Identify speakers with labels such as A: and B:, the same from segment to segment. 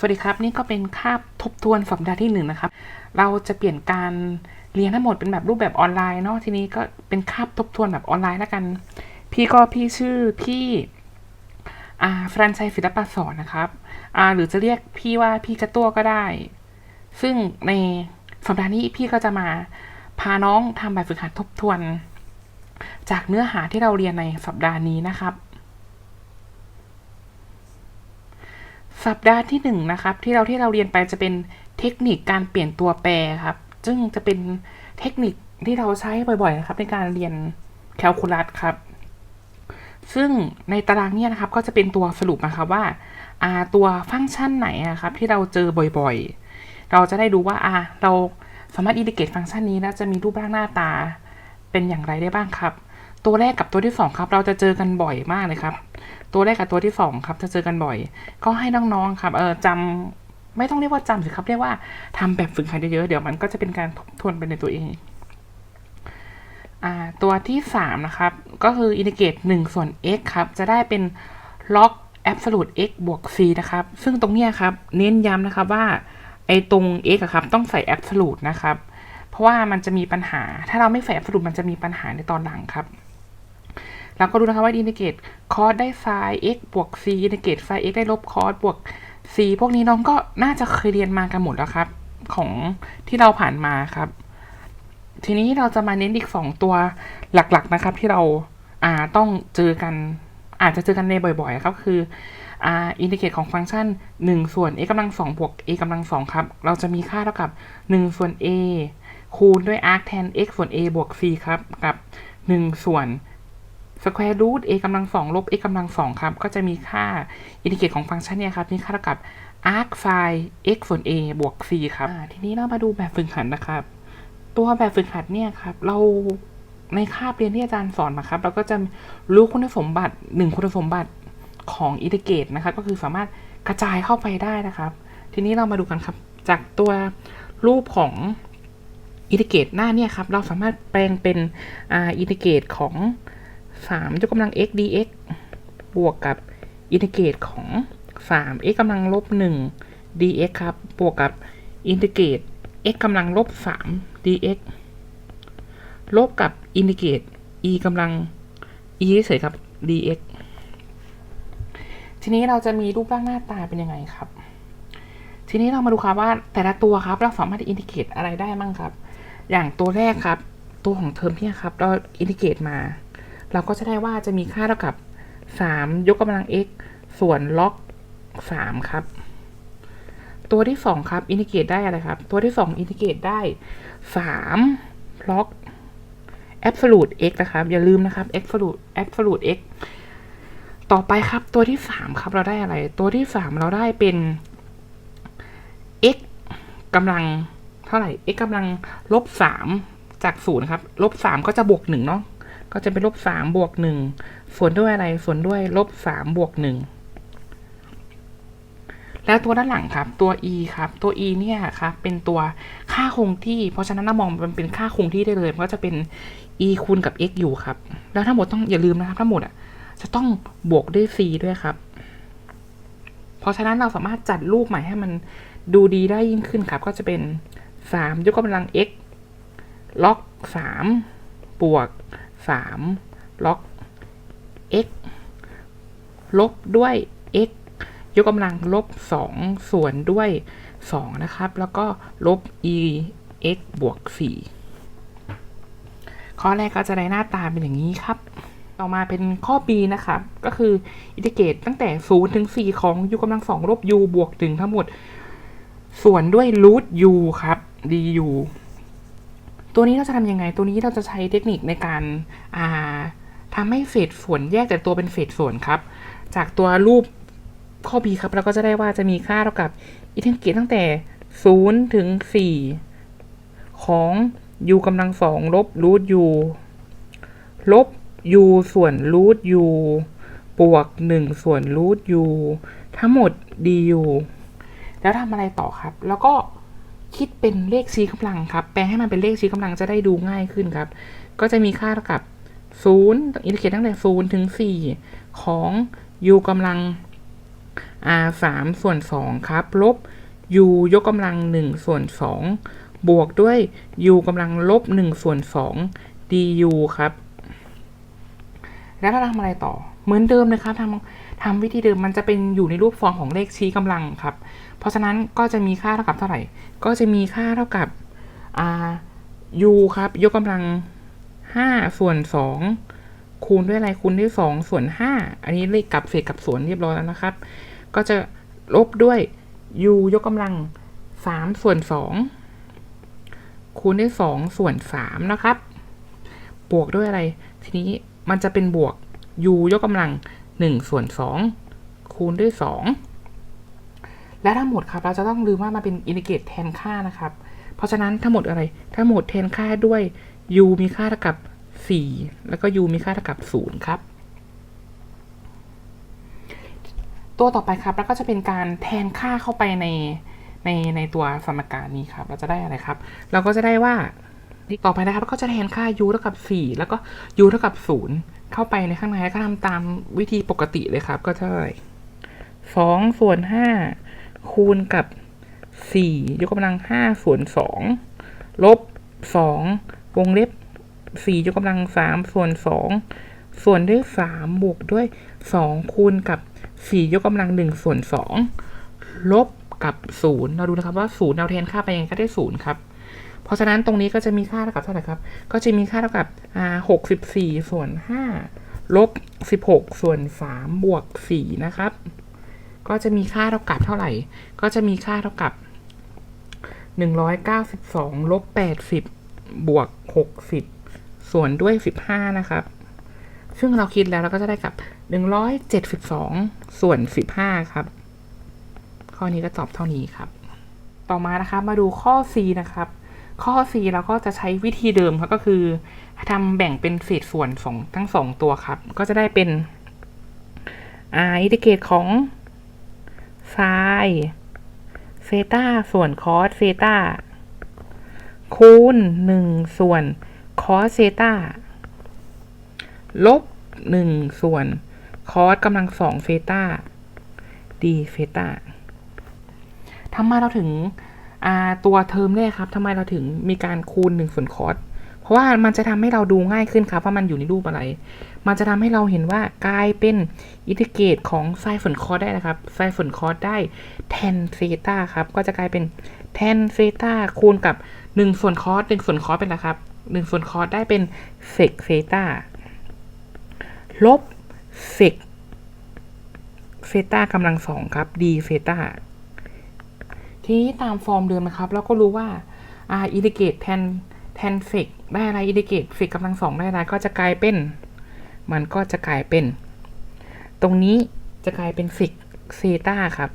A: สวัสดีครับ นี่ก็เป็นคาบทบทวนสัปดาห์ที่หนึ่งนะครับ เราจะเปลี่ยนการเรียนทั้งหมดเป็นแบบรูปแบบออนไลน์เนาะทีนี้ก็เป็นคาบทบทวนแบบออนไลน์แล้วกัน พี่ก็พี่ชื่อพี่อ่าฟรันชัยศิลปะสอนนะครับอ่าหรือจะเรียกพี่ว่าพี่กระตัวก็ได้ ซึ่งในสัปดาห์นี้พี่ก็จะมาพาน้องทำแบบฝึกหัดทบทวน จากเนื้อหาที่เราเรียนในสัปดาห์นี้นะครับ สัปดาห์ที่หนึ่งนะครับที่เราที่เราเรียนไปจะเป็นเทคนิคการเปลี่ยนตัวแปรครับ ซึ่งจะเป็นเทคนิคที่เราใช้บ่อยๆนะครับในการเรียนแคลคูลัสครับ ซึ่งในตารางนี่ยนะครับก็จะเป็นตัวสรุปนะครับว่าาตัวฟังก์ชันไหนครับที่เราเจอบ่อยๆ เราจะได้ดูว่าาเราสามารถอินดิเกตฟังก์ชันนี้แล้วจะมีรูปร่างหน้าตาเป็นอย่างไรได้บ้างครับ ตัวแรกกับตัวที่สองครับเราจะเจอกันบ่อยมากเลยครับ ตัวแรกกับตัวที่สองครับ จะเจอกันบ่อย ก็ให้น้องๆครับเออจำไม่ต้องเรียกว่าจำสิครับ เรียกว่าทำแบบฝึกหัดเยอะๆเดี๋ยวมันก็จะเป็นการทบทวนไปในตัวเองอตัวที่สามนะครับ ก็คืออินดิเกรตหนึ่งส่วน x ครับ จะได้เป็น log absolute x บวก c นะครับ ซึ่งตรงนี้ครับ เน้นย้ำนะครับว่า ไอ้ตรง x อะครับ ต้องใส่ absolute นะครับ เพราะว่ามันจะมีปัญหา ถ้าเราไม่ใส่ absolute มันจะมีปัญหาในตอนหลังครับ เราก็ดูนะครับว่าอินดิเกตคอสได้ sin x บวก c อินดิเกต sin x ได้ลบคอสบวก c พวกนี้น้องก็น่าจะเคยเรียนมากันหมดแล้วครับ ของที่เราผ่านมาครับ ทีนี้เราจะมาเน้นอีก 2 ตัวหลักๆนะครับ ที่เราอ่าต้องเจอกัน อาจจะเจอกันในบ่อยๆครับคืออ่าอินดิเกตของฟังก์ชัน 1 ส่วน a กำลัง2บวก a กำลัง2ครับ เราจะมีค่าเท่ากับ 1 ส่วน a คูณด้วย arc tan x ส่วน a บวก c ครับ กับ 1 ส่วน square root a กำลังสองลบ x กำลังสองครับ ก็จะมีค่าอินดิเกตของฟังก์ชันเนี่ยครับ มีค่าเท่ากับ arc sin x ส่วน a บวก c ครับอ่าทีนี้เรามาดูแบบฝึกหัดนะครับ ตัวแบบฝึกหัดเนี่ยครับ เราในคาบเรียนที่อาจารย์สอนมาครับ เราก็จะรู้คุณสมบัติหนึ่งคุณสมบัติของอินดิเกตนะครับ ก็คือสามารถกระจายเข้าไปได้นะครับ ทีนี้เรามาดูกันครับ จากตัวรูปของอินดิเกตหน้าเนี่ยครับ เราสามารถแปลงเป็นอ่าอินดิเกตของ 3ยกกำลัง x dx บวกกับอินทิเกรตของ 3 x กำลังลบ 1 dx ครับ บวกกับอินทิเกรต x กำลังลบ 3 dx ลบกับอินทิเกรต e กำลัง e เฉยครับ dx ทีนี้เราจะมีรูปร่างหน้าตาเป็นยังไงครับ ทีนี้เรามาดูครับว่าแต่ละตัวครับ เราสามารถอินทิเกรตอะไรได้มั่งครับ อย่างตัวแรกครับ ตัวของเทอมเนี่ครับ เราอินทิเกรตมา เราก็จะได้ว่าจะมีค่าเท่ากับ 3 ยกกำลัง x ส่วนล็อก 3 ครับ ตัวที่ 2 ครับ อินทิเกรตได้อะไรครับ ตัวที่ 2 อินทิเกรตได้ 3 ล็อก absolute x นะครับ อย่าลืมนะครับ absolute absolute x ต่อไปครับตัวที่ 3 ครับเราได้อะไร ตัวที่ 3 เราได้เป็น x กำลังเท่าไหร่ x กำลังลบ3จาก0ครับลบ3ก็จะบวก1เนาะ ก็จะเป็นลบสามบวกหนึ่งส่วนด้วยอะไรส่วนด้วยลบสามบวกหนึ่งแล้วตัวด้านหลังครับ ตัว e ครับ ตัว e เนี่ยครับ เป็นตัวค่าคงที่ เพราะฉะนั้นเรามองมันเป็นค่าคงที่ได้เลยมันก็จะเป็น e คูณกับ x อยู่ครับ แล้วทั้งหมดต้องอย่าลืมนะครับ ทั้งหมดอะจะต้องบวกด้วย c ด้วยครับ เพราะฉะนั้นเราสามารถจัดรูปใหม่ให้มันดูดีได้ยิ่งขึ้นครับ ก็จะเป็นสามยกกำลัง x ล็อกสามบวก สามล็อก x ลบด้วย x ยกกำลังลบสองส่วนด้วยสองนะครับ แล้วก็ลบ e x บวกสี่ข้อแรกก็จะได้หน้าตาเป็นอย่างนี้ครับ ต่อมาเป็นข้อ b นะครับ ก็คืออินทิเกรตตั้งแต่ 0 ถึง 4 ของ u กำลังสองลบ u บวกถึงทั้งหมด ส่วนด้วย root u ครับ du ตัวนี้เราจะทำยังไง ตัวนี้เราจะใช้เทคนิคในการาทำให้เศษส่วนแยกแต่ตัวเป็นเศษส่วนครับ จากตัวรูปข้อ b ครับเราก็จะได้ว่าจะมีค่าเท่ากับอินทิเกรตตั้งแต่ 0 ถึง 4 ของ u กำลังสองลบ root u ลบ u ส่วน root u บวก 1 ส่วน root u ทั้งหมด du แล้วทำอะไรต่อครับ แล้วก็ คิดเป็นเลขชี้กำลังครับ แปลให้มันเป็นเลขชี้กำลังจะได้ดูง่ายขึ้นครับ ก็จะมีค่าเท่ากับ0อินดิเคตตั้งแต่0ถึง 4 ของ u กำลัง r 3ส่วน 2 ครับ ลบ u ยกกำลัง 1 ส่วน 2 บวกด้วย u กำลังลบ 1 ส่วน 2 du ครับ แล้วเราทำอะไรต่อ เหมือนเดิมเลยครับทำทำวิธีเดิมมันจะเป็นอยู่ในรูปฟอร์มของเลขชี้กำลังครับ เพราะฉะนั้นก็จะมีค่าเท่ากับเท่าไหร่ ก็จะมีค่าเท่ากับ r u ครับ ยกกำลัง 5 ส่วน 2 คูณด้วยอะไรคูณด้วย 2 ส่วน 5 อันนี้เลขกลับเศษกับส่วนเรียบร้อยแล้วนะครับ ก็จะลบด้วย u ยกกำลัง 3 ส่วน 2 คูณด้วย 2 ส่วน 3 นะครับ บวกด้วยอะไร ทีนี้มันจะเป็นบวก u ยกกำลัง 1 ส่วน 2 คูณด้วย 2 และทั้งหมดครับเราจะต้องลืมว่ามันเป็นอินทิเกรตแทนค่านะครับ เพราะฉะนั้นทั้งหมดอะไรทั้งหมดแทนค่าด้วย u มีค่าเท่ากับ 4 แล้วก็ u มีค่าเท่ากับ 0 ครับ ตัวต่อไปครับแล้วก็จะเป็นการแทนค่าเข้าไปในในในตัวสมการนี้ครับ เราจะได้อะไรครับ เราก็จะได้ว่าต่อไปนะครับเราก็จะแทนค่า u เท่ากับ 4 แล้วก็ u เท่ากับ 0 เข้าไปในข้างในแล้วก็ทำตามวิธีปกติเลยครับ ก็เท่าไหร่2ส่วน5 คูณกับ 4 ยกกำลัง 5 ส่วน 2 ลบ 2 วงเล็บ 4 ยกกำลัง 3 ส่วน 2 ส่วนด้วย 3 บวกด้วย 2 คูณกับ 4 ยกกำลัง 1 ส่วน 2 ลบกับ 0 เราดูนะครับว่า 0 เราแทนค่าไปยังไงก็ได้ 0 ครับ เพราะฉะนั้นตรงนี้ก็จะมีค่าเท่ากับเท่าไหร่ครับ ก็จะมีค่าเท่ากับอ่า64 ส่วน 5 ลบ 16 ส่วน 3 บวก 4 นะครับ ก็จะมีค่าเท่ากับเท่าไหร่ ก็จะมีค่าเท่ากับ 192ลบ80 บวก 60 ส่วนด้วย 15 นะครับ ซึ่งเราคิดแล้วเราก็จะได้กับ 172 ส่วน 15 ครับ ข้อนี้ก็ตอบเท่านี้ครับ ต่อมานะครับมาดูข้อ C นะครับ ข้อ C เราก็จะใช้วิธีเดิมครับก็คือทำแบ่งเป็นเศษส่วนสองทั้งสองตัวครับ ก็จะได้เป็นอ่าอินทิเกรตของ ไซน์เซตาส่วนคอสเซตาคูณหนึ่งส่วนคอสเซตาลบหนึ่งส่วนคอสกำลังสองเซตาดีเซตาทำไมเราถึงตัวเทอมแรกครับทำไมเราถึงมีการคูณหนึ่งส่วนคอสเพราะว่ามันจะทำให้เราดูง่ายขึ้นครับว่ามันอยู่ในรูปอะไร มันจะทำให้เราเห็นว่ากลายเป็นอินทิเกรตของไซน์ส่วนคอสได้นะครับไซน์ส่วนคอสได้แทนเซตาครับ ก็จะกลายเป็นแทนเซตาคูณกับ 1 ส่วนคอส1ส่วนคอสเป็นอะไรครับ 1 ส่วนคอสได้เป็นเซกเซตาลบเซกเซตากำลังสองครับดีเซตาทีนี้ตามฟอร์มเดิมนะครับ เราก็รู้ว่าอ่าอินทิเกรตแทนแทนเซกได้อะไรอินทิเกรตเซกกำลังสองได้อะไรก็จะกลายเป็น มันก็จะกลายเป็น ตรงนี้จะกลายเป็นฟิกเซตาครับ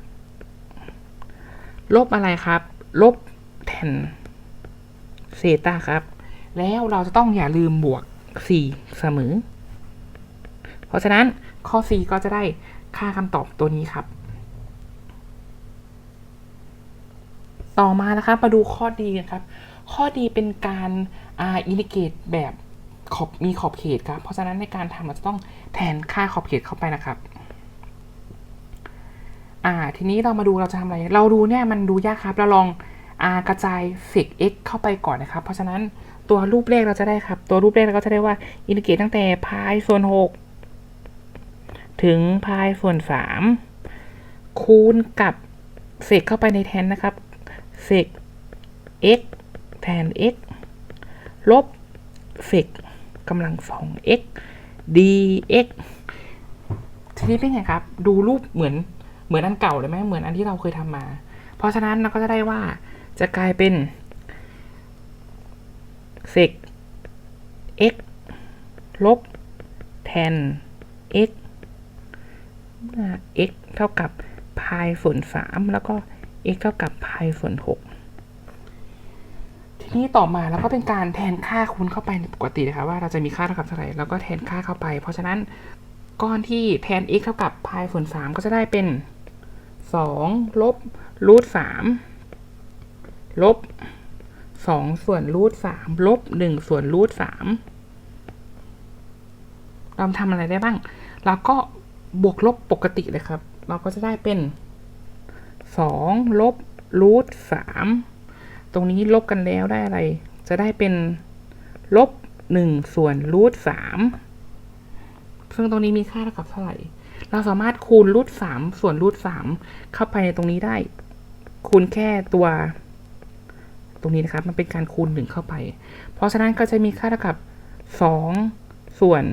A: ลบอะไรครับ ลบแทนเซตาครับ แล้วเราจะต้องอย่าลืมบวก 4 เสมอ เพราะฉะนั้นข้อ C ก็จะได้ค่าคำตอบตัวนี้ครับ ต่อมานะครับมาดูข้อดีกันครับ ข้อดีเป็นการอินดิเกตแบบ ขอบมีขอบเขตครับ เพราะฉะนั้นในการทำเราจะต้องแทนค่าขอบเขตเข้าไปนะครับ อ่า ทีนี้เรามาดูเราจะทำอะไร เราดูเนี่ยมันดูยากครับ เราลองอ่ากระจายเซก x เข้าไปก่อนนะครับ เพราะฉะนั้นตัวรูปเลขเราจะได้ครับ ตัวรูปเลขเราก็จะได้ว่าอินดิเกตตั้งแต่พายส่วน 6 ถึงพายส่วน 3 คูณกับเซกเข้าไปในแทนนะครับเซก x แทน x ลบเซก กำลังสอง x dx ทีนี้เป็นไงครับ ดูรูปเหมือนเหมือนอันเก่าเลยไหมเหมือนอันที่เราเคยทำมา เพราะฉะนั้นเราก็จะได้ว่าจะกลายเป็นเซก x ลบแทน x x เท่ากับพายส่วนสามแล้วก็ x เท่ากับพายส่วนหก ทีนี้ต่อมาเราก็เป็นการแทนค่าคูณเข้าไปในปกตินะคะว่าเราจะมีค่าเท่ากับเท่าไหร่แล้วก็แทนค่าเข้าไป เพราะฉะนั้นก้อนที่แทน x เท่ากับพายส่วนสามก็จะได้เป็นสองลบรูทสามลบสองส่วนรูทสามลบหนึ่งส่วนรูทสามเราทำอะไรได้บ้าง เราก็บวกลบปกติเลยครับ เราก็จะได้เป็นสองลบรูทสาม ตรงนี้ลบกันแล้วได้อะไร จะได้เป็นลบหนึ่งส่วนรูทสามซึ่งตรงนี้มีค่าเท่ากับเท่าไหร่ เราสามารถคูณรูทสามส่วนรูทสามเข้าไปในตรงนี้ได้ คูณแค่ตัว ตรงนี้นะครับ มันเป็นการคูณหนึ่งเข้าไป เพราะฉะนั้นก็จะมีค่าเท่ากับสองส่วน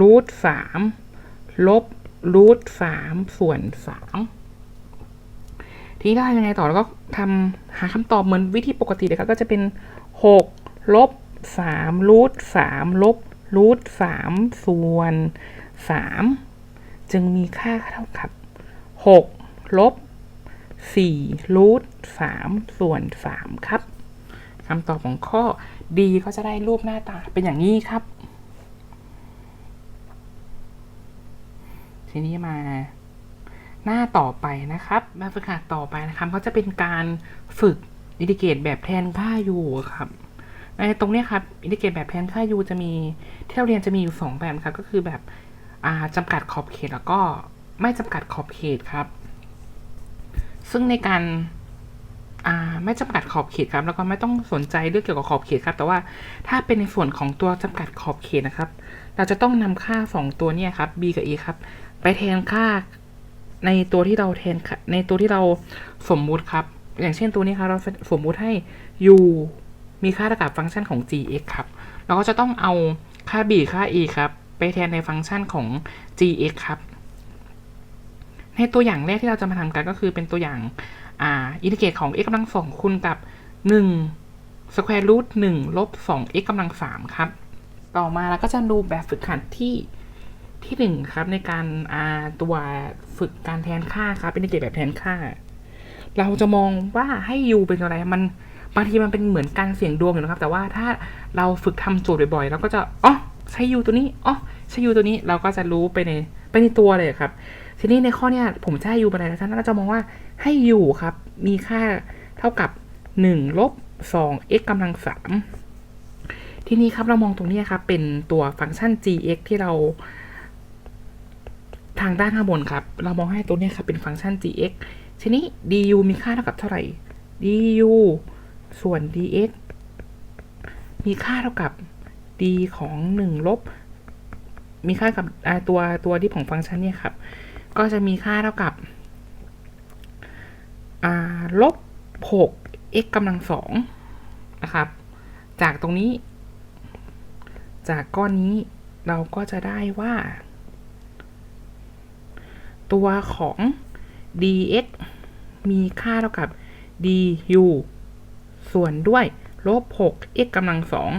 A: รูทสามลบรูทสามส่วนสาม ทีนี้ได้ยังไงต่อแล้วก็ทำหาคำตอบเหมือนวิธีปกติเลยครับก็จะเป็นหกลบสามรูทสามลบรูทสามส่วนสามจึงมีค่าเท่ากับหกลบสี่รูทสามส่วนสามครับคำตอบของข้อ D ก็จะได้รูปหน้าตาเป็นอย่างนี้ครับ ทีนี้มา หน้าต่อไปนะครับแบบฝึกหัดต่อไปนะครับก็จะเป็นการฝึกอินดิเกตแบบแทนค่า u ครับในตรงนี้ครับอินดิเกตแบบแทนค่า u จะมีที่เราเรียนจะมีอยู่สองแบบครับก็คือแบบอ่าจำกัดขอบเขตแล้วก็ไม่จำกัดขอบเขตครับ ซึ่งในการไม่จำกัดขอบเขตครับแล้วก็ไม่ต้องสนใจเรื่องเกี่ยวกับขอบเขตครับ แต่ว่าถ้าเป็นในส่วนของตัวจำกัดขอบเขตนะครับ เราจะต้องนำค่าสองตัวเนี่ยครับ b กับ a ครับ ไปแทนค่า ในตัวที่เราแทนค่าในตัวที่เราสมมุติครับ อย่างเช่นตัวนี้ครับเราสมมุติให้ u มีค่าเท่ากับฟังก์ชันของ gx ครับ เราก็จะต้องเอาค่า b ค่า a ครับ ไปแทนในฟังก์ชันของ gx ครับ ในตัวอย่างแรกที่เราจะมาทำกันก็คือเป็นตัวอย่างอ่าอินทิเกรตของ x กำลังสองคูณกับ1 square root 1ลบ2 x กำลัง3ครับ ต่อมาเราก็จะดูแบบฝึกหัดที่ ที่หนึ่งครับในการอาตัวฝึกการแทนค่าครับเป็นเกรตแบบแทนค่า เราจะมองว่าให้ u เป็นอะไรมันบางทีมันเป็นเหมือนการเสี่ยงดวงอยู่นะครับ แต่ว่าถ้าเราฝึกทำโจทย์บ่อยๆเราก็จะอ๋อใช้ u ตัวนี้อ๋อใช้ u ตัวนี้เราก็จะรู้ไปในไปในตัวเลยครับ ทีนี้ในข้อเนี้ยผมจะให้ u เป็นอะไรท่านก็จะมองว่าให้ u ครับมีค่าเท่ากับ1ลบ2 x กำลัง3ทีนี้ครับเรามองตรงนี้ครับเป็นตัวฟังก์ชัน gx ที่เรา ทางด้านข้างบนครับ เรามองให้ตัวนี้ครับเป็นฟังก์ชัน gx ทีนี้ du มีค่าเท่ากับเท่าไหร่ du ส่วน dx มีค่าเท่ากับ d ของ1ลบ มีค่ากับตัวตัวที่ของฟังก์ชันเนี่ยครับ ก็จะมีค่าเท่ากับลบ 6 x กำลังสองนะครับ จากตรงนี้ จากก้อนนี้เราก็จะได้ว่า ตัวของ dx มีค่าเท่ากับ du ส่วนด้วยลบ6 x กำลังสอง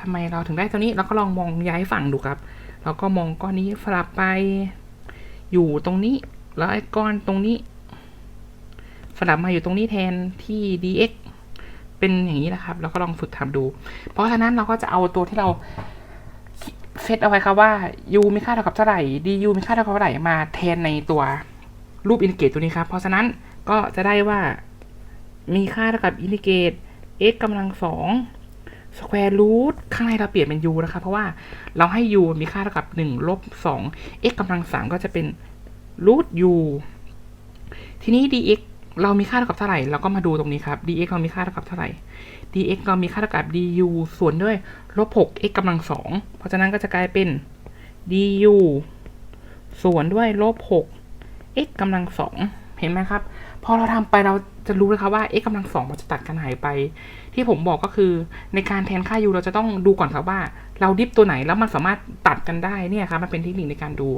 A: ทำไมเราถึงได้ตัวนี้ เราก็ลองมองย้ายฝั่งดูครับ เราก็มองก้อนนี้สลับไป อยู่ตรงนี้ แล้วไอ้ก้อนตรงนี้สลับมาอยู่ตรงนี้แทนที่ dx เป็นอย่างนี้นะครับ แล้วก็ลองฝึกทำดู เพราะฉะนั้นเราก็จะเอาตัวที่เรา เซตเอาไว้ครับว่า u มีค่าเท่ากับเท่าไหร่ du มีค่าเท่ากับเท่าไหร่มาแทนในตัวรูปอินทิเกรตตัวนี้ครับ เพราะฉะนั้นก็จะได้ว่า มีค่าเท่ากับอินทิเกรต x กำลังสองสแควร์รูทข้างในเราเปลี่ยนเป็น u นะครับ เพราะว่าเราให้ u มีค่าเท่ากับ1ลบ2 x กำลัง3ก็จะเป็นรูท u ทีนี้ dx เรามีค่าเท่ากับเท่าไหร่ เราก็มาดูตรงนี้ครับ dx เรามีค่าเท่ากับเท่าไหร่ dx เรามีค่าเท่ากับ du ส่วนด้วยลบ6 x กำลัง2เพราะฉะนั้นก็จะกลายเป็น du ส่วนด้วยลบ6 x กำลัง2เห็นไหมครับ พอเราทำไปเราจะรู้เลยครับว่า x กำลังสองมันจะตัดกันหายไป ที่ผมบอกก็คือในการแทนค่า u เราจะต้องดูก่อนครับว่า เราดิฟตัวไหนแล้วมันสามารถตัดกันได้เนี่ยครับมันเป็นเทคนิคในการดู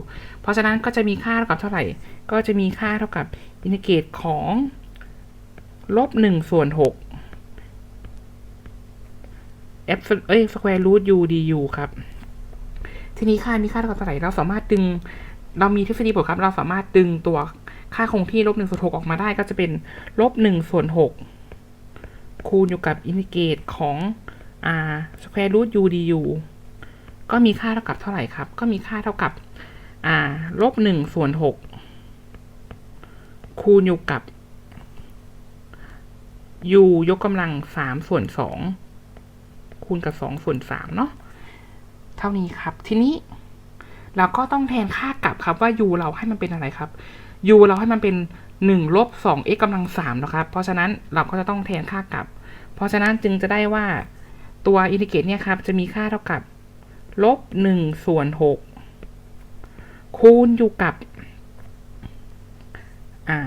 A: เพราะฉะนั้นก็จะมีค่าเท่ากับเท่าไหร่ ก็จะมีค่าเท่ากับอินทิเกรตของลบหนึ่งส่วนหก f เอ้ย square root u du ครับ ทีนี้ค่ามีค่าเท่ากับเท่าไหร่เราสามารถดึง เรามีทฤษฎีบวกครับ เราสามารถดึงตัวค่าคงที่ลบหนึ่งส่วนหกออกมาได้ก็จะเป็นลบหนึ่งส่วนหกคูณอยู่กับอินทิเกรตของอ่า square root u du ก็มีค่าเท่ากับเท่าไหร่ครับ ก็มีค่าเท่ากับอ่าลบหนึ่งส่วนหกคูณอยู่กับ u ยกกำลังสามส่วนสอง คูณกับสองส่วนสามเนาะเท่านี้ครับ ทีนี้ เราก็ต้องแทนค่ากลับครับว่า u เราให้มันเป็นอะไรครับ u เราให้มันเป็น1ลบ 2 x กำลัง3นะครับ เพราะฉะนั้นเราก็จะต้องแทนค่ากลับ เพราะฉะนั้นจึงจะได้ว่าตัวอินทิเกรตเนี่ยครับ จะมีค่าเท่ากับลบ1ส่วน6คูณอยู่กับอ่า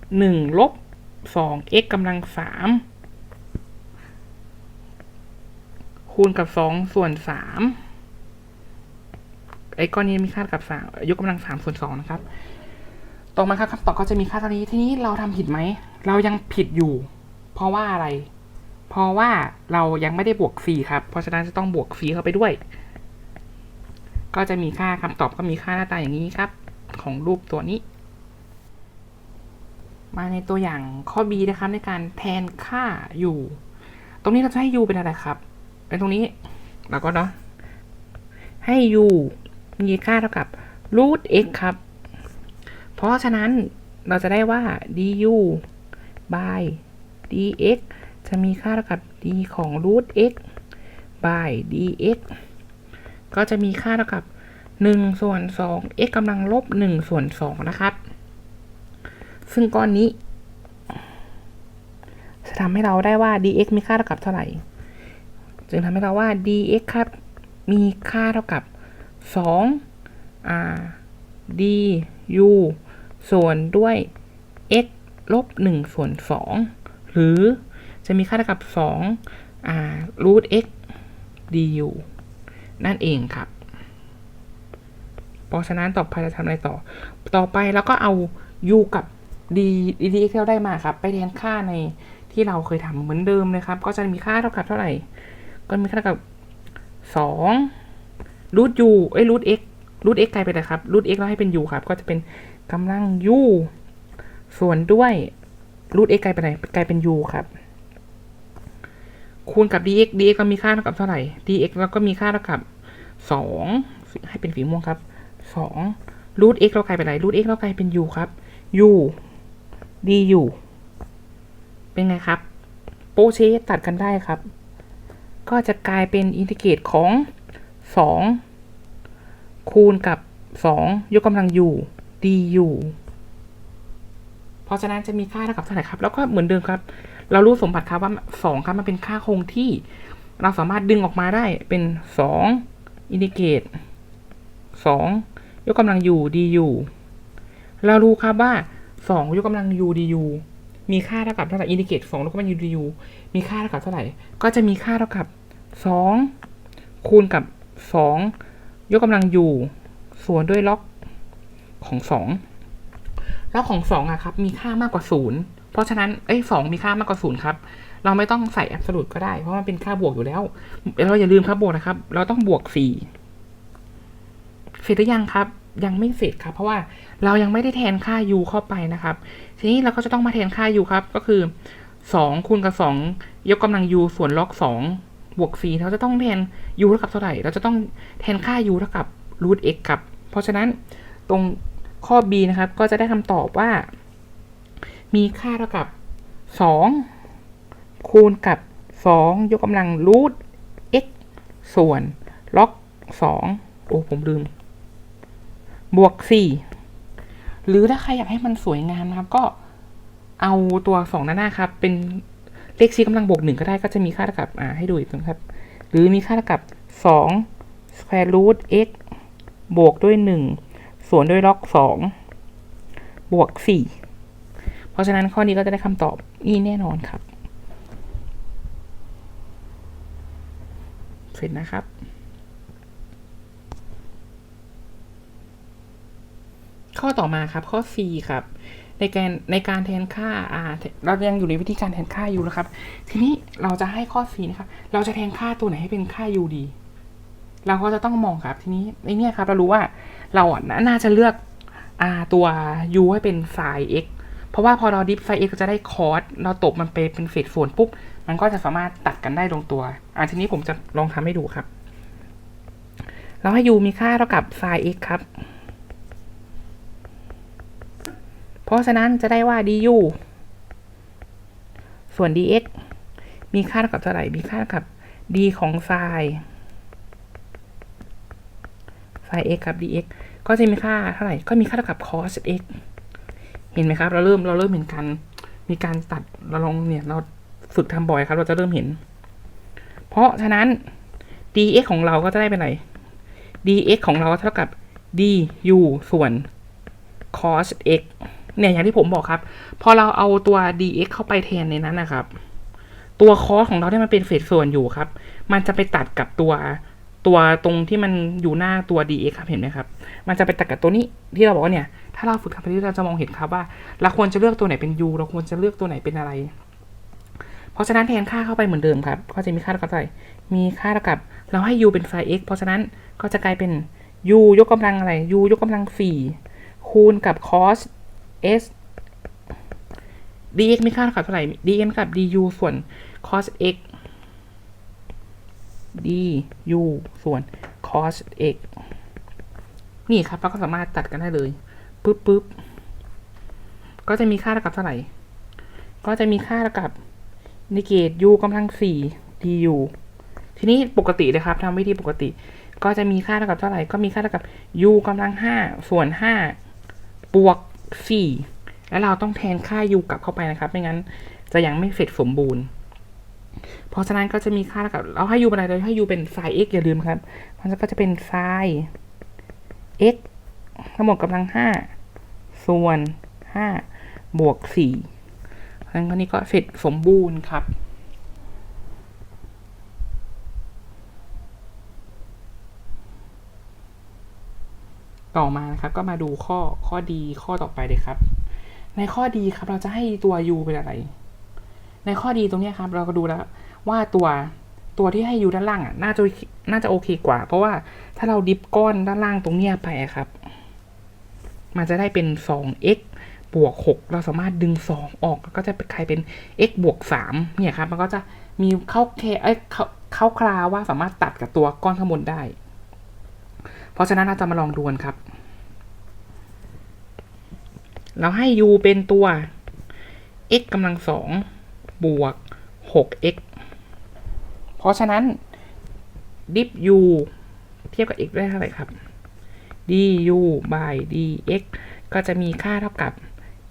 A: 1ลบ 2 x กำลัง3 คูณกับ2ส่วน3ไอ้ก้อนนี้มีค่ากับ3ยกกำลัง3ส่วน2นะครับต่อมาครับคำตอบก็จะมีค่าเท่านี้ทีนี้เราทำผิดไหม เรายังผิดอยู่ เพราะว่าอะไร เพราะว่าเรายังไม่ได้บวก4ครับ เพราะฉะนั้นจะต้องบวก4เข้าไปด้วย ก็จะมีค่าคำตอบก็มีค่าหน้าตาอย่างนี้ครับ ของรูปตัวนี้ มาในตัวอย่างข้อ B นะครับในการแทนค่า u ตรงนี้เราจะให้ u เป็นอะไรครับ ในตรงนี้เราก็เนาะให้ u มีค่าเท่ากับ root x ครับ เพราะฉะนั้นเราจะได้ว่า du by dx จะมีค่าเท่ากับ d ของ root x by dx ก็จะมีค่าเท่ากับ1ส่วน2 x กำลังลบ1ส่วน2นะครับ ซึ่งก้อนนี้ จะทำให้เราได้ว่า dx มีค่าเท่ากับเท่าไหร่ จึงทำให้เราว่า dx ครับ มีค่าเท่ากับ2อ่า du ส่วนด้วย x ลบ1ส่วน 2 หรือจะมีค่าเท่ากับ2อ่า root x du นั่นเองครับ เพราะฉะนั้นต่อไปจะทำอะไรต่อ ต่อไปแล้วก็เอา u กับ d dx ที่เราได้มาครับ ไปแทนค่าในที่เราเคยทำเหมือนเดิมเลยครับ ก็จะมีค่าเท่ากับเท่าไหร่ ก็มีค่าเท่ากับ2 root u เอ้ย root x root x กกลายเป็นอะไรครับ root x เราให้เป็น u ครับ ก็จะเป็นกำลัง u ส่วนด้วย root x กกลายเป็นอะไรกลายเป็น u ครับ คูณกับ dx dx ก็มีค่าเท่ากับเท่าไหร่ dx แล้วก็มีค่าเท่ากับ2ให้เป็นสีม่วงครับ2 root x เรากลายเป็นอะไร root x เรากลายเป็น u ครับ u du เป็นไงครับ โปเชตัดกันได้ครับ ก็จะกลายเป็นอินทิเกรตของ 2 คูณกับ 2 ยกกำลัง u du เพราะฉะนั้นจะมีค่าเท่ากับเท่าไหร่ครับ แล้วก็เหมือนเดิมครับ เรารู้สมบัติครับว่า 2 ครับมันเป็นค่าคงที่ เราสามารถดึงออกมาได้เป็น 2 อินทิเกรต 2 ยกกำลัง u du เรารู้ครับว่า 2 ยกกำลัง u du มีค่าเท่ากับเท่าไหร่อินทิเกรต2ยกกำลัง u du มีค่าเท่ากับเท่าไหร่ ก็จะมีค่าเท่ากับ2คูณกับ2ยกกำลัง u ส่วนด้วยล็อกของ2ล็อกของ2องอะครับ มีค่ามากกว่า0เพราะฉะนั้นเอ้ย2มีค่ามากกว่า0ครับเราไม่ต้องใส่แอบสูตก็ได้ เพราะมันเป็นค่าบวกอยู่แล้ว เราอย่าลืมครับบวกนะครับ เราต้องบวก4เสร็จหรือยังครับ ยังไม่เสร็จครับ เพราะว่าเรายังไม่ได้แทนค่า u เข้าไปนะครับ ทีนี้เราก็จะต้องมาแทนค่า u ครับ ก็คือ 2 คูณกับ 2 ยกกำลัง u ส่วนล็อก 2 บวก 4 เราจะต้องแทน u เท่ากับเท่าไหร่ เราจะต้องแทนค่า u เท่ากับ root x ครับ เพราะฉะนั้นตรงข้อ b นะครับ ก็จะได้คำตอบว่า มีค่าเท่ากับ 2 คูณกับ 2 ยกกำลัง root x ส่วนล็อก 2 โอ้ผมลืม บวก4หรือถ้าใครอยากให้มันสวยงามนะครับ ก็เอาตัว2หน้าหน้าครับ เป็นเลขชี้กำลังบวก1ก็ได้ก็จะมีค่าเท่ากับอ่าให้ดูอีกนะครับ หรือมีค่าเท่ากับ2 square root x บวกด้วย1ส่วนด้วยล็อก2บวก4เพราะฉะนั้นข้อนี้ก็จะได้คำตอบนี่แน่นอนครับ เสร็จนะครับ ข้อต่อมาครับข้อ C ครับในการในการแทนค่าอ่าเรายังอยู่ในวิธีการแทนค่า u นะครับ ทีนี้เราจะให้ข้อ C นะครับ เราจะแทนค่าตัวไหนให้เป็นค่า u ดี เราก็จะต้องมองครับทีนี้ในเนี้ยครับเรารู้ว่าเราอะน่าจะเลือกอ่าตัว u ให้เป็น sin x เพราะว่าพอเราดิฟ sin x ก็จะได้ cos เราตบมันไปเป็นเศษส่วนปุ๊บ มันก็จะสามารถตัดกันได้ลงตัวอ่าทีนี้ผมจะลองทำให้ดูครับ เราให้ u มีค่าเท่ากับ sin x ครับ เพ ราะฉะนั้นจะได้ว่า du ส่วน dx มีค่าเท่ากับเท่าไหร่ มีค่าเท่ากับ d ของ sin sin x ครับ dx ก็จะมีค่าเท่าไหร่ ก็มีค่าเท่ากับ cos x เห็นไหมครับ เราเริ่ม เราเริ่มเห็นการมีการตัด เราลองเนี่ย เราฝึกทำบ่อยครับ เราจะเริ่มเห็น เพราะฉะนั้น dx ของเราก็จะได้เป็นไร dx ของเราเท่ากับ du ส่วน cos x เนี่ยอย่างที่ผมบอกครับ พอเราเอาตัว dx เข้าไปแทนในนั้นนะครับ ตัว cos ของเราที่มันเป็นเศษส่วนอยู่ครับ มันจะไปตัดกับตัวตัวตรงที่มันอยู่หน้าตัว dx ครับเห็นไหมครับ มันจะไปตัดกับตัวนี้ที่เราบอกว่าเนี่ย ถ้าเราฝึกทำไปเรื่อยเราจะมองเห็นครับว่าเราควรจะเลือกตัวไหนเป็น u เราควรจะเลือกตัวไหนเป็นอะไร เพราะฉะนั้นแทนค่าเข้าไปเหมือนเดิมครับ ก็จะมีค่าเท่ากับเท่าไหร่มีค่าเท่ากับ เราให้ u เป็นไซน์ x เพราะฉะนั้นก็จะกลายเป็น u ยกกำลังอะไร u ยกกำลังสี่คูณกับ cos s dx มีค่าเท่ากับเท่าไหร่ dx กับ du ส่วน cos x du ส่วน cos x นี่ครับเราก็สามารถตัดกันได้เลยปึ๊บปึ๊บก็จะมีค่าเท่ากับเท่าไหร่ ก็จะมีค่าเท่ากับนิเกต u กำลังสี่ du ทีนี้ปกติเลยครับทำวิธีปกติ ก็จะมีค่าเท่ากับเท่าไหร่ ก็มีค่าเท่ากับ u กำลังห้าส่วนห้าบวก สี่แล้วเราต้องแทนค่า u กลับเข้าไปนะครับ ไม่งั้นจะยังไม่เสร็จสมบูรณ์ เพราะฉะนั้นก็จะมีค่าเท่ากับเราให้ u เป็นอะไรเราให้ u เป็น sin x อย่าลืมครับ มันก็จะเป็น sin x ทั้งหมดกำลังห้าส่วนห้าบวกสี่เพราะฉะนั้นนี้ก็เสร็จสมบูรณ์ครับ ต่อมานะครับก็มาดูข้อข้อดีข้อต่อไปเลยครับ ในข้อดีครับเราจะให้ตัว u เป็นอะไร ในข้อดีตรงนี้ครับ เราก็ดูแล้วว่าตัวตัวที่ให้ u ด้านล่างอะน่าจะน่าจะโอเคกว่า เพราะว่าถ้าเราดิฟก้อนด้านล่างตรงเนี้ยไปครับ มันจะได้เป็น 2x บวก 6 เราสามารถดึง 2 ออกก็จะกลายเป็น x บวก 3 เนี่ยครับ มันก็จะมีเข้าเคเอ้เข้าคลาว่าสามารถตัดกับตัวก้อนข้างบนได้ เพราะฉะนั้นเราจะมาลองดูนครับ เราให้ u เป็นตัว x กำลัง2บวก 6x เพราะฉะนั้นดิฟ u เทียบกับ x ได้เท่าไหร่ครับ du by dx ก็จะมีค่าเท่ากับ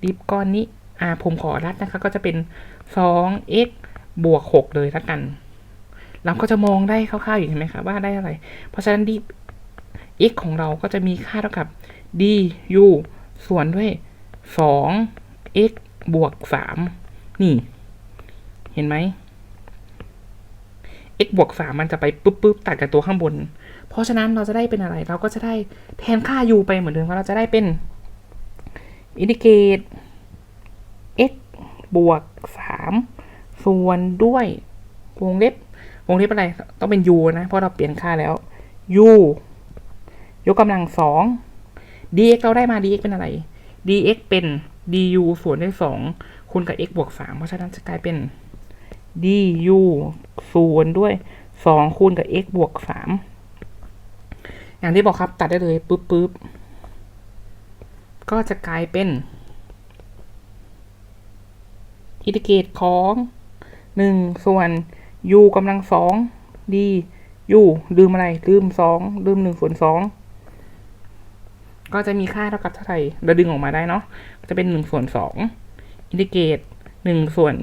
A: ดิฟก้อนนี้อ่าผมขอรัดนะคะ ก็จะเป็น 2x บวก 6 เลยละกัน เราก็จะมองได้คร่าวๆอยู่เห็นไหมครับว่าได้อะไรเพราะฉะนั้นดิฟ x ของเราก็จะมีค่าเท่ากับ du ส่วนด้วย 2x บวก 3 นี่ เห็นไหม x บวก 3 มันจะไปปุ๊บปุ๊บตัดกับตัวข้างบน เพราะฉะนั้นเราจะได้เป็นอะไร เราก็จะได้แทนค่า u ไปเหมือนเดิมว่าเราจะได้เป็นอินดิเกต x บวก 3 ส่วนด้วยวงเล็บ วงเล็บอะไร ต้องเป็น u นะ เพราะเราเปลี่ยนค่าแล้ว u ยกกำลัง2 dx เราได้มา dx เป็นอะไร dx เป็น du ส่วนด้วย2คูณกับ x บวก3เพราะฉะนั้นจะกลายเป็น du ส่วนด้วย2คูณกับ x บวก3อย่างที่บอกครับตัดได้เลยปุ๊บปุ๊บก็จะกลายเป็นอินทิเกรตของ1ส่วน u กำลัง2 d u ลืมอะไร ลืม2ลืม1ส่วน2 ก็จะมีค่าเท่ากับเท่าไหร่เราดึงออกมาได้เนาะจะเป็น1ส่วน2อินทิเกรต1ส่วน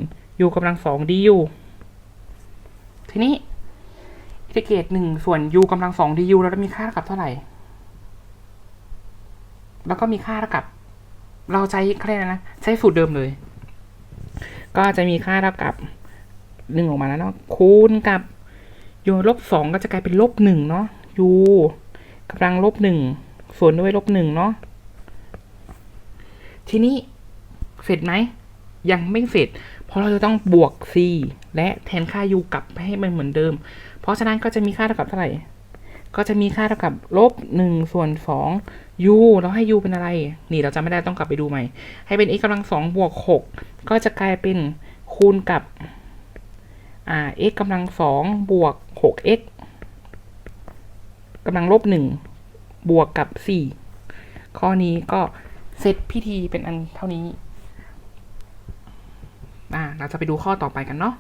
A: u กำลัง2 du ทีนี้อินทิเกรต1ส่วน u กำลัง2 du เราจะมีค่าเท่ากับเท่าไหร่ แล้วก็มีค่าเท่ากับ เราใช้อะไรนะ ใช้สูตรเดิมเลย ก็จะมีค่าเท่ากับหนึ่งออกมาแล้วเนาะคูณกับ u ลบสองก็จะกลายเป็นลบหนึ่งเนาะ u กำลังลบหนึ่ง ส่วนด้วยลบหนึ่งเนาะทีนี้เสร็จไหม ยังไม่เสร็จ เพราะเราจะต้องบวก c และแทนค่า u กลับให้มันเหมือนเดิม เพราะฉะนั้นก็จะมีค่าเท่ากับเท่าไหร่ ก็จะมีค่าเท่ากับลบหนึ่งส่วนสอง u เราให้ u เป็นอะไร นี่เราจะไม่ได้ต้องกลับไปดูใหม่ ให้เป็น x กำลังสองบวกหกก็จะกลายเป็นคูณกับอ่า x กำลังสองบวกหก x กำลังลบหนึ่ง บวกกับสี่ข้อนี้ก็เซตพิธีเป็นอันเท่านี้ อ่า เราจะไปดูข้อต่อไปกันเนาะ